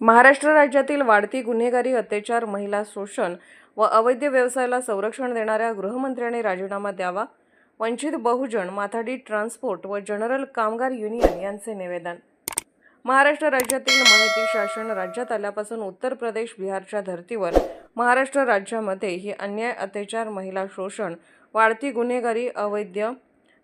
महाराष्ट्र राज्यातील वाढती गुन्हेगारी अत्याचार महिला शोषण व अवैध व्यवसायाला संरक्षण देणाऱ्या गृहमंत्र्यांनी राजीनामा द्यावा. वंचित बहुजन माथाडी ट्रान्सपोर्ट व जनरल कामगार युनियन यांचे निवेदन. महाराष्ट्र राज्यातील माहिती शासन राज्यात आल्यापासून उत्तर प्रदेश बिहारच्या धर्तीवर महाराष्ट्र राज्यामध्ये ही अन्याय अत्याचार महिला शोषण वाढती गुन्हेगारी अवैध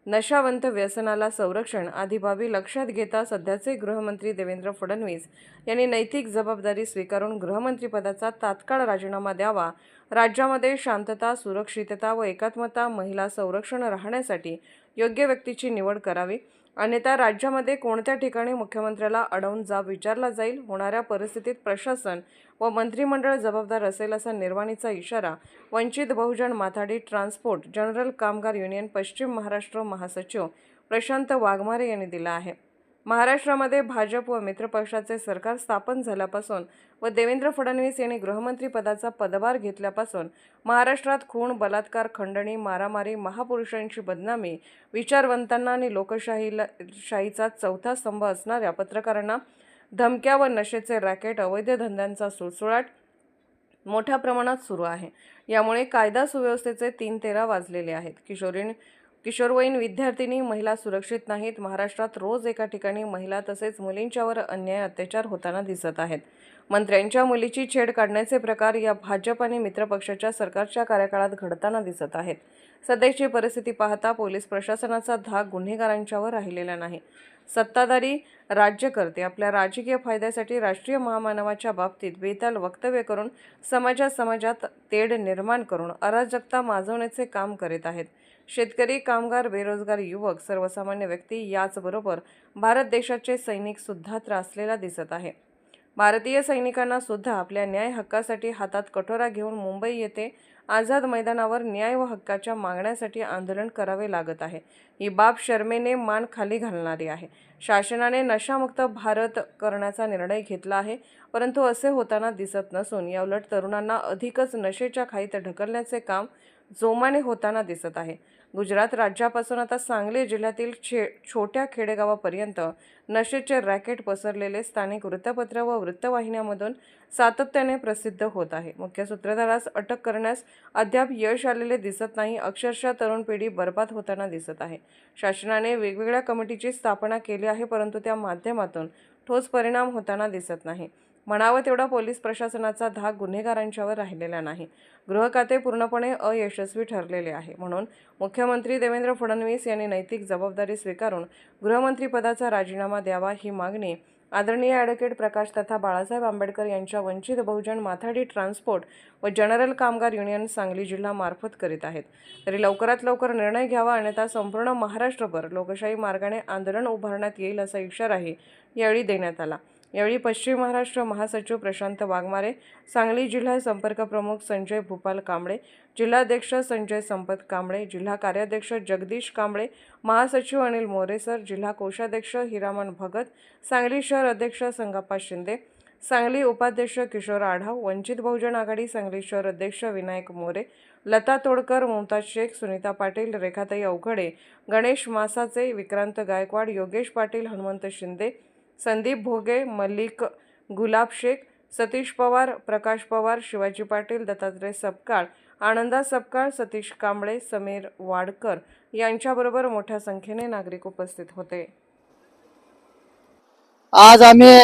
नशावंत व्यसनाला संरक्षण आदी बाबी लक्षात घेता सध्याचे गृहमंत्री देवेंद्र फडणवीस यांनी नैतिक जबाबदारी स्वीकारून गृहमंत्रीपदाचा तात्काळ राजीनामा द्यावा. राज्यामध्ये शांतता सुरक्षितता व एकात्मता महिला संरक्षण राहण्यासाठी योग्य व्यक्तीची निवड करावी. अन्यथा राज्यामध्ये कोणत्या ठिकाणी मुख्यमंत्र्याला अडवून जाब विचारला जाईल? होणाऱ्या परिस्थितीत प्रशासन व मंत्रिमंडळ जबाबदार असेल असा निर्वाणीचा इशारा वंचित बहुजन माथाडी ट्रान्सपोर्ट जनरल कामगार युनियन पश्चिम महाराष्ट्र महासचिव प्रशांत वाघमारे यांनी दिला आहे. महाराष्ट्रामध्ये भाजप व मित्रपक्षाचे सरकार स्थापन झाल्यापासून व देवेंद्र फडणवीस यांनी गृहमंत्री पदाचा पदभार घेतल्यापासून महाराष्ट्रात खून बलात्कार खंडणी मारामारी महापुरुषांची बदनामी विचारवंतांना आणि लोकशाहीला शाहीचा चौथा स्तंभ असणाऱ्या पत्रकारांना धमक्या व नशेचे रॅकेट अवैध धंद्यांचा सुळसुळाट मोठ्या प्रमाणात सुरू आहे. यामुळे कायदा सुव्यवस्थेचे तीन तेरा वाजलेले आहेत. किशोरीण किशोरवयीन विद्यार्थिनी महिला सुरक्षित नाहीत. महाराष्ट्रात रोज एका ठिकाणी महिला तसेच मुलींच्यावर अन्याय अत्याचार होताना दिसत आहेत. मंत्र्यांच्या मुलीची छेड काढण्याचे प्रकार या भाजप आणि मित्रपक्षाच्या सरकारच्या कार्यकाळात घडताना दिसत आहेत. सध्याची परिस्थिती पाहता पोलीस प्रशासनाचा धाक गुन्हेगारांच्यावर राहिलेला नाही. सत्ताधारी राज्यकर्ते आपल्या राजकीय फायद्यासाठी राष्ट्रीय महामानवाच्या बाबतीत बेताल वक्तव्य करून समाजात समाजात तेढ निर्माण करून अराजकता माजवण्याचे काम करीत आहेत. शेतकरी कामगार बेरोजगार युवक सर्वसामान्य व्यक्ती याचबरोबर भारत देशाचे सैनिकसुद्धा त्रासलेला दिसत आहे. भारतीय सैनिकांना सुद्धा आपल्या न्याय हक्कासाठी हातात कठोरा घेऊन मुंबई येथे आझाद मैदानावर न्याय व हक्काच्या मागण्यासाठी आंदोलन करावे लागत आहे. ही बाब शर्मेने मान खाली घालणारी आहे. शासनाने नशामुक्त भारत करण्याचा निर्णय घेतला आहे परंतु असे होताना दिसत नसून याउलट तरुणांना अधिकच नशेच्या खाईत ढकलण्याचे काम जोमाने होताना दिसत आहे. गुजरात राज्यापासून आता सांगली जिल्ह्यातील छे छोट्या खेडेगावापर्यंत नशेचे रॅकेट पसरलेले स्थानिक वृत्तपत्र व वृत्तवाहिन्यांमधून सातत्याने प्रसिद्ध होत आहे. मुख्य सूत्रधारास अटक करण्यास अद्याप यश आलेले दिसत नाही अक्षरशः तरुण पिढी बर्बाद होताना दिसत आहे. शासनाने वेगवेगळ्या कमिटीची स्थापना केली आहे परंतु त्या माध्यमातून ठोस परिणाम होताना दिसत नाही. म्हणावं तेवढा पोलीस प्रशासनाचा धाक गुन्हेगारांच्यावर राहिलेला नाही. गृहखाते पूर्णपणे अयशस्वी ठरलेले आहे. म्हणून मुख्यमंत्री देवेंद्र फडणवीस यांनी नैतिक जबाबदारी स्वीकारून गृहमंत्रीपदाचा राजीनामा द्यावा ही मागणी आदरणीय ॲडव्होकेट प्रकाश तथा बाळासाहेब आंबेडकर यांच्या वंचित बहुजन माथाडी ट्रान्सपोर्ट व जनरल कामगार युनियन सांगली जिल्हा मार्फत करीत आहेत. तरी लवकरात लवकर निर्णय घ्यावा अन्यथा संपूर्ण महाराष्ट्रभर लोकशाही मार्गाने आंदोलन उभारण्यात येईल असा इशाराही यावेळी देण्यात आला. यावेळी पश्चिम महाराष्ट्र महासचिव प्रशांत वाघमारे सांगली जिल्हा संपर्क प्रमुख संजय भूपाल कांबळे जिल्हाध्यक्ष संजय संपत कांबळे जिल्हा कार्याध्यक्ष जगदीश कांबळे महासचिव अनिल मोरेसर जिल्हा कोषाध्यक्ष हिरामन भगत सांगली शहर अध्यक्ष संगप्पा शिंदे सांगली उपाध्यक्ष किशोर आढाव वंचित बहुजन आघाडी सांगली शहर अध्यक्ष विनायक मोरे लता तोडकर मुमताज शेख सुनीता पाटील रेखाताई अवघडे गणेश मासाचे विक्रांत गायकवाड योगेश पाटील हनुमंत शिंदे संदीप भोगे मल्लिक गुलाब शेख सतीश पवार प्रकाश पवार शिवाजी पाटील दत्तात्रय सपकाळ आनंदा सपकाळ सतीश कांबळे समीर वाडकर यांच्याबरोबर मोठ्या संख्येने नागरिक उपस्थित होते. आज आम्ही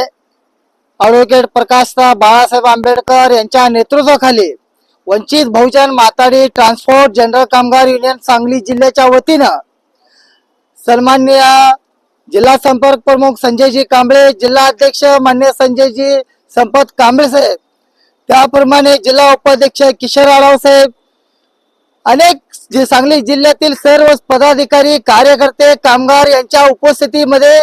ॲडव्होकेट प्रकाशराव बाळासाहेब आंबेडकर यांच्या नेतृत्वाखाली वंचित बहुजन माताडी ट्रान्सपोर्ट जनरल कामगार युनियन सांगली जिल्ह्याच्या वतीनं सन्माननीय जिल्हा संपर्क प्रमुख संजयजी कांबळे जिल्हा अध्यक्ष मान्य संजयजी संपत कांबळे साहेब. त्याप्रमाणे जिल्हा उपाध्यक्ष किशोर आढाव साहेब. अनेक जे सांगली जिल्ह्यातील सर्व पदाधिकारी कार्यकर्ते कामगार यांच्या उपस्थितीमध्ये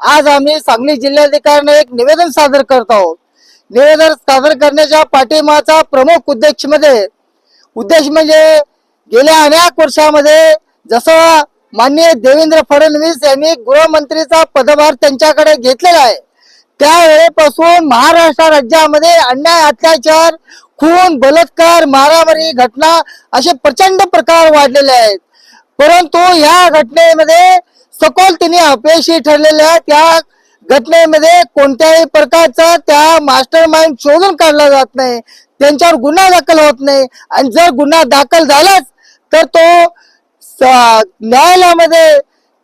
आज आम्ही सांगली जिल्हाधिकाऱ्यांना एक निवेदन सादर करत आहोत. निवेदन सादर करण्याच्या पाठिंबाचा प्रमुख उद्देशमध्ये उद्देश म्हणजे गेल्या अनेक वर्षामध्ये जसं माननीय देवेंद्र फडणवीस यांनी गृहमंत्रीचा पदभार त्यांच्याकडे घेतलेला आहे. त्यावेळेपासून महाराष्ट्र राज्यामध्ये अन्याय अत्याचार खून बलात्कार मारामारी घटना असे प्रचंड प्रकार वाढलेले आहेत. परंतु या घटनेमध्ये सखोल तिने अपयशी ठरलेल्या त्या घटनेमध्ये कोणत्याही प्रकारचा त्या मास्टर माइंड शोधून काढला जात नाही. त्यांच्यावर गुन्हा दाखल होत नाही. आणि जर गुन्हा दाखल झालाच तर तो न्यायालयामध्ये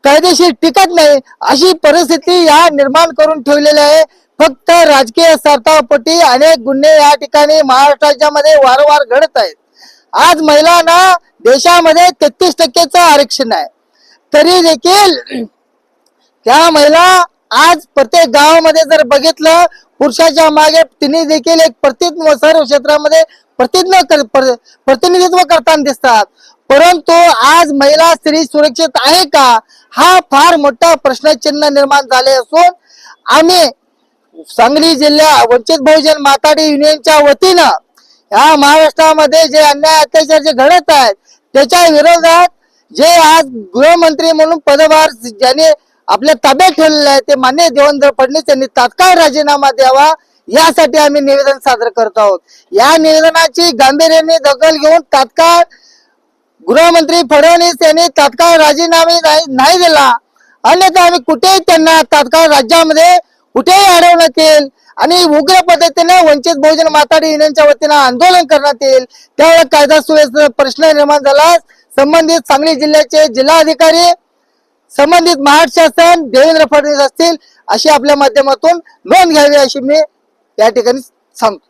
कायदेशीर टिकत नाही अशी परिस्थिती या निर्माण करून ठेवलेली आहे. फक्त राजकीय स्वार्थापोटी अनेक गुन्हे या ठिकाणी महाराष्ट्राच्या मध्ये वारंवार घडत आहेत. आज महिलांना देशामध्ये तेहतीस टक्केच आरक्षण आहे. तरी देखील त्या महिला आज प्रत्येक गावामध्ये जर बघितलं पुरुषाच्या मागे तिने देखील एक प्रति सर्व क्षेत्रामध्ये प्रतिज्ञ कर- प्रतिनिधित्व करताना दिसतात. परंतु आज महिला स्त्री सुरक्षित आहे का? हा फार मोठा प्रश्नचिन्ह निर्माण झाले असून आम्ही सांगली जिल्हा वंचित बहुजन माताडी युनियनच्या वतीनं या महाराष्ट्रामध्ये जे अन्याय अत्याचार जे घडत आहेत त्याच्या विरोधात जे आज गृहमंत्री म्हणून पदभार ज्याने आपल्या ताब्यात ठेवलेले आहे ते मान्य देवेंद्र फडणवीस यांनी तात्काळ राजीनामा द्यावा यासाठी आम्ही निवेदन सादर करत आहोत. या निवेदनाची गांभीर्याने दखल घेऊन तात्काळ गृहमंत्री फडणवीस यांनी तात्काळ राजीनामे नाही नाही दिला. अन्यथा आम्ही कुठेही त्यांना तात्काळ राज्यामध्ये कुठेही अडवण्यात येईल आणि उग्र पद्धतीने वंचित बहुजन माथाडी युनियनच्या वतीनं आंदोलन करण्यात येईल. त्यावेळेस कायदा सुव्यवस्थेचा प्रश्न निर्माण झाला. संबंधित सांगली जिल्ह्याचे जिल्हाधिकारी संबंधित महाराष्ट्र शासन देवेंद्र फडणवीस असतील अशी आपल्या माध्यमातून नोंद घ्यावी अशी मी या ठिकाणी सांगतो.